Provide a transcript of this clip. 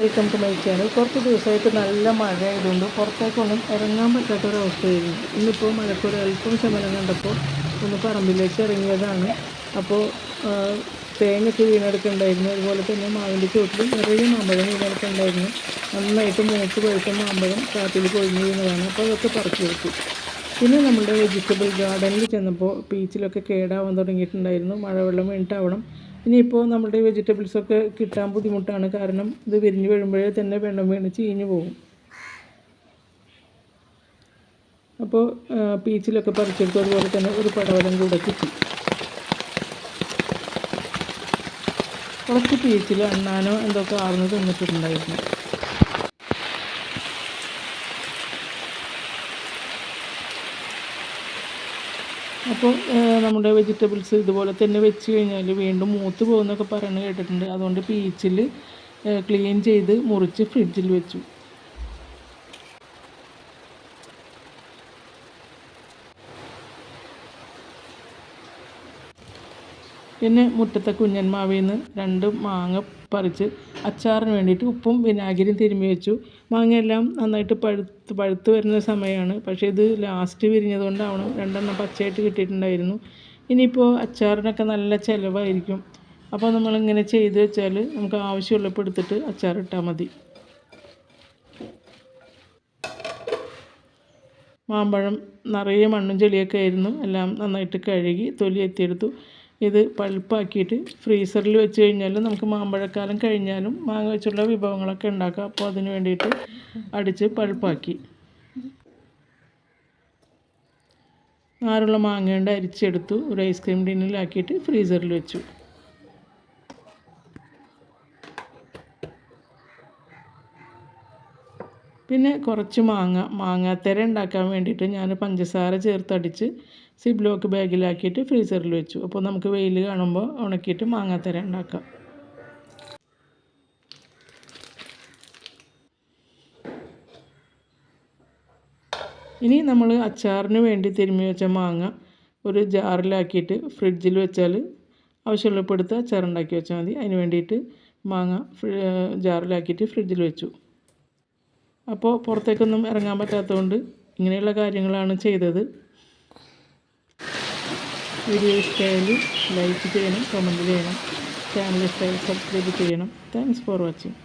Welcome to my channel കുറച്ച് ദിവസമായിട്ട് നല്ല മഴ ആയതുകൊണ്ട് പുറത്തേക്കൊന്നും ഇറങ്ങാൻ പറ്റാത്തൊരവസ്ഥയായിരുന്നു ഇന്നിപ്പോൾ മഴക്കൊരു അല്പം ശമനം കണ്ടപ്പോൾ ഒന്ന് പറമ്പിലേക്ക് ഇറങ്ങിയതാണ്. അപ്പോൾ തേങ്ങയൊക്കെ വീണെടുക്കുന്നുണ്ടായിരുന്നു അതുപോലെ തന്നെ മാവിന്റെ ചുവട്ടിൽ നിറയെ മാമ്പഴം വീണെടുക്കുന്നുണ്ടായിരുന്നു നന്നായിട്ട് മൂത്ത് പഴുത്ത മാമ്പഴം കാറ്റിൽ കൊഴിഞ്ഞു വീണതാണ്. അപ്പോൾ അതൊക്കെ പറിച്ചു വെച്ചു. പിന്നെ നമ്മുടെ വെജിറ്റബിൾ ഗാർഡനിൽ ചെന്നപ്പോൾ പീച്ചിലൊക്കെ കേടാവാൻ തുടങ്ങിയിട്ടുണ്ടായിരുന്നു. മഴവെള്ളം വീണിട്ടാവണം. ഇനിയിപ്പോൾ നമ്മുടെ വെജിറ്റബിൾസൊക്കെ കിട്ടാൻ ബുദ്ധിമുട്ടാണ്. കാരണം ഇത് വിരിഞ്ഞ് വീഴുമ്പോഴേ തന്നെ വെള്ളം വീണ് ചീഞ്ഞു പോകും. അപ്പോൾ പീച്ചിലൊക്കെ പറിച്ചെടുത്തു അതുപോലെ തന്നെ ഒരു പടവലം കൂടെ കിട്ടി. കുറച്ച് പീച്ചിൽ അണ്ണാനോ എന്തൊക്കെ ആർന്ന് തിന്നിട്ടുണ്ടായിരുന്നു. അപ്പോൾ നമ്മുടെ വെജിറ്റബിൾസ് ഇതുപോലെ തന്നെ വെച്ച് കഴിഞ്ഞാൽ വീണ്ടും മൂത്ത് പോകുന്നൊക്കെ പറയുന്നത് കേട്ടിട്ടുണ്ട്. അതുകൊണ്ട് പീച്ചിൽ ക്ലീൻ ചെയ്ത് മുറിച്ച് ഫ്രിഡ്ജിൽ വെച്ചു. പിന്നെ മുറ്റത്തെ കുഞ്ഞന്മാവിൽ നിന്ന് രണ്ട് മാങ്ങ പറിച്ച് അച്ചാറിന് വേണ്ടിയിട്ട് ഉപ്പും വിനാഗിരിയും തിരുമ്മി വെച്ചു. മാങ്ങയെല്ലാം നന്നായിട്ട് പഴുത്ത് പഴുത്ത് വരുന്ന സമയമാണ്. പക്ഷേ ഇത് ലാസ്റ്റ് വിരിഞ്ഞതുകൊണ്ടാവണം. രണ്ടെണ്ണം പച്ചയായിട്ട് കിട്ടിയിട്ടുണ്ടായിരുന്നു. ഇനിയിപ്പോൾ അച്ചാറിനൊക്കെ നല്ല ചിലവായിരിക്കും. അപ്പോൾ നമ്മളിങ്ങനെ ചെയ്ത് വെച്ചാൽ നമുക്ക് ആവശ്യമുള്ളപ്പോൾ എടുത്തിട്ട് അച്ചാറിട്ടാൽ മതി. മാമ്പഴം നിറയെ മണ്ണും ചെളിയൊക്കെ ആയിരുന്നു. എല്ലാം നന്നായിട്ട് കഴുകി തൊലി എത്തിയെടുത്തു ഇത് പൾപ്പാക്കിയിട്ട് ഫ്രീസറിൽ വെച്ച് കഴിഞ്ഞാൽ നമുക്ക് മാമ്പഴക്കാലം കഴിഞ്ഞാലും മാങ്ങ വെച്ചുള്ള വിഭവങ്ങളൊക്കെ ഉണ്ടാക്കാം. അപ്പോൾ അതിന് വേണ്ടിയിട്ട് അടിച്ച് പൾപ്പാക്കി. ആറുള്ള മാങ്ങ കൊണ്ട് അരിച്ചെടുത്തു. ഒരു ഐസ്ക്രീം ടിന്നിലാക്കിയിട്ട് ഫ്രീസറിൽ വെച്ചു. പിന്നെ കുറച്ച് മാങ്ങ മാങ്ങാത്തര ഉണ്ടാക്കാൻ വേണ്ടിയിട്ട് ഞാൻ പഞ്ചസാര ചേർത്തടിച്ച് സിബ്ലോക്ക് ബാഗിലാക്കിയിട്ട് ഫ്രീസറിൽ വെച്ചു. അപ്പോൾ നമുക്ക് വെയിൽ കാണുമ്പോൾ ഉണക്കിയിട്ട് മാങ്ങാത്തര ഉണ്ടാക്കാം. ഇനി നമ്മൾ അച്ചാറിന് വേണ്ടി തിരുമ്മി വെച്ച മാങ്ങ ഒരു ജാറിലാക്കിയിട്ട് ഫ്രിഡ്ജിൽ വെച്ചാൽ ആവശ്യമുള്ളപ്പോൾ എടുത്ത് അച്ചാറുണ്ടാക്കി വെച്ചാൽ മതി. അതിന് വേണ്ടിയിട്ട് മാങ്ങ ജാറിലാക്കിയിട്ട് ഫ്രിഡ്ജിൽ വെച്ചു. അപ്പോൾ പുറത്തേക്കൊന്നും ഇറങ്ങാൻ പറ്റാത്തതുകൊണ്ട് ഇങ്ങനെയുള്ള കാര്യങ്ങളാണ് ചെയ്തത്. വീഡിയോ ഇഷ്ടമായാൽ ലൈക്ക് ചെയ്യണം കമന്റ് ചെയ്യണം. ചാനൽ ഇഷ്ടമായി സബ്സ്ക്രൈബ് ചെയ്യണം. Thanks for watching